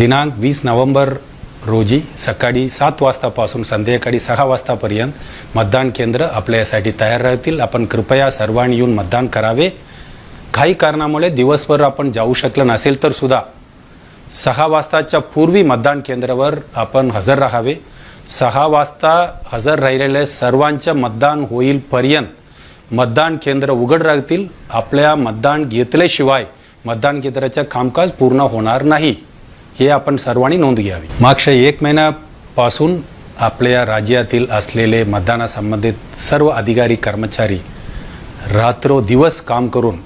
दिनांक वीस नोव्हेंबर रोजी सकाळी सात वाजतापासून संध्याकाळी सहा वाजतापर्यंत मतदान केंद्र आपल्यासाठी तयार राहतील. आपण कृपया सर्वांनी येऊन मतदान करावे. काही कारणामुळे दिवसभर आपण जाऊ शकलं नसेल तर सुद्धा सहा वाजताच्या पूर्वी मतदान केंद्रावर आपण हजर राहावे. सहा वाजता हजर राहिलेले सर्वांच्या मतदान होईलपर्यंत मतदान केंद्र उघड राहतील. आपल्या मतदान घेतल्याशिवाय मतदान केंद्राचं कामकाज पूर्ण होणार नाही. हे आपण सर्वांनी नोंद घ्यावी. मागच्या एक महिन्यापासून आपल्या राज्यातील असलेले मतदानासंबंधित सर्व अधिकारी कर्मचारी रात्रोदिवस काम करून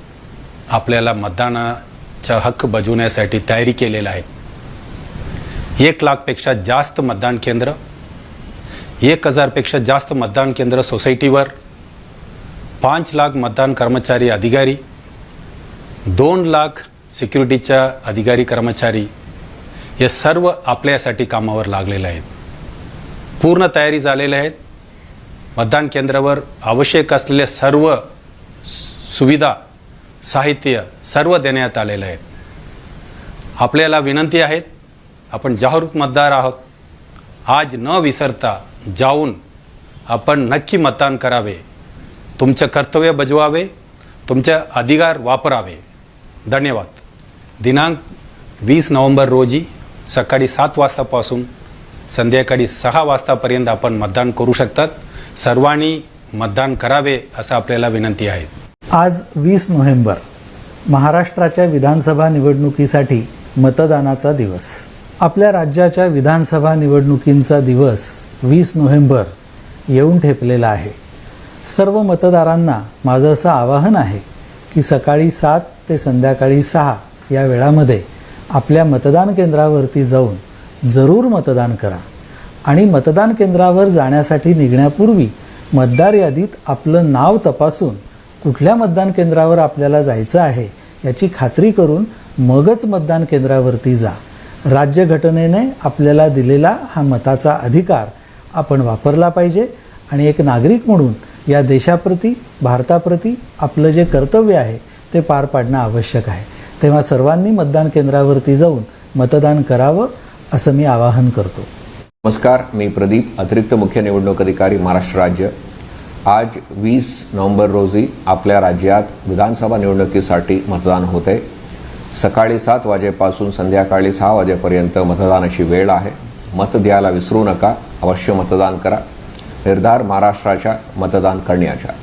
आपल्याला मतदानाचा हक्क बजवण्यासाठी तयारी केलेला आहे एक लाखपेक्षा जास्त मतदान केंद्र एक हजारपेक्षा जास्त मतदान केंद्र सोसायटीवर पाच लाख मतदान कर्मचारी अधिकारी दोन लाख सिक्युरिटीच्या अधिकारी कर्मचारी हे सर्व आपल्यासाठी कामावर लागलेले आहेत. पूर्ण तयारी झालेल्या आहेत मतदान केंद्रावर आवश्यक असलेल्या सर्व सुविधा साहित्य सर्व देण्यात आलेलं आहे आपल्याला विनंती आहेत आपण जागरूक मतदार आहोत. आज न विसरता जाऊन आपण नक्की मतदान करावे. तुमचं कर्तव्य बजवावे तुमचे अधिकार वापरावे. धन्यवाद. दिनांक वीस नोव्हेंबर रोजी सकाळी सात वाजतापासून संध्याकाळी सहा वाजतापर्यंत आपण मतदान करू शकतात. सर्वांनी मतदान करावे असं आपल्याला विनंती आहे. आज वीस नोव्हेंबर महाराष्ट्राच्या विधानसभा निवडणुकीसाठी मतदानाचा दिवस. आपल्या राज्याच्या विधानसभा निवडणुकींचा दिवस वीस नोव्हेंबर येऊन ठेपलेला आहे. सर्व मतदारांना माझं असं आवाहन आहे की सकाळी सात ते संध्याकाळी सहा या वेळामध्ये आपल्या मतदान केंद्रावरती जाऊन जरूर मतदान करा. आणि मतदान केंद्रावर जाण्यासाठी निघण्यापूर्वी मतदार यादीत आपलं नाव तपासून कुठल्या मतदान केंद्रावर आपल्याला जायचं आहे याची खात्री करून मगच मतदान केंद्रावरती जा. राज्यघटनेने आपल्याला दिलेला हा मताचा अधिकार आपण वापरला पाहिजे आणि एक नागरिक म्हणून या देशाप्रती भारताप्रती आपलं जे कर्तव्य आहे ते पार पाडणं आवश्यक आहे. तेव्हा सर्वांनी मतदान केंद्रावरती जाऊन मतदान करावं असं मी आवाहन करतो. नमस्कार मी प्रदीप अतिरिक्त मुख्य निवडणूक अधिकारी महाराष्ट्र राज्य. आज वीस नोव्हेंबर रोजी आपल्या राज्यात विधानसभा निवडणुकीसाठी मतदान होते सकाळी सात वाजेपासून संध्याकाळी सहा वाजेपर्यंत मतदानाची वेळ आहे. मत द्यायला विसरू नका अवश्य मतदान करा. निर्धार महाराष्ट्राच्या मतदान करण्याच्या.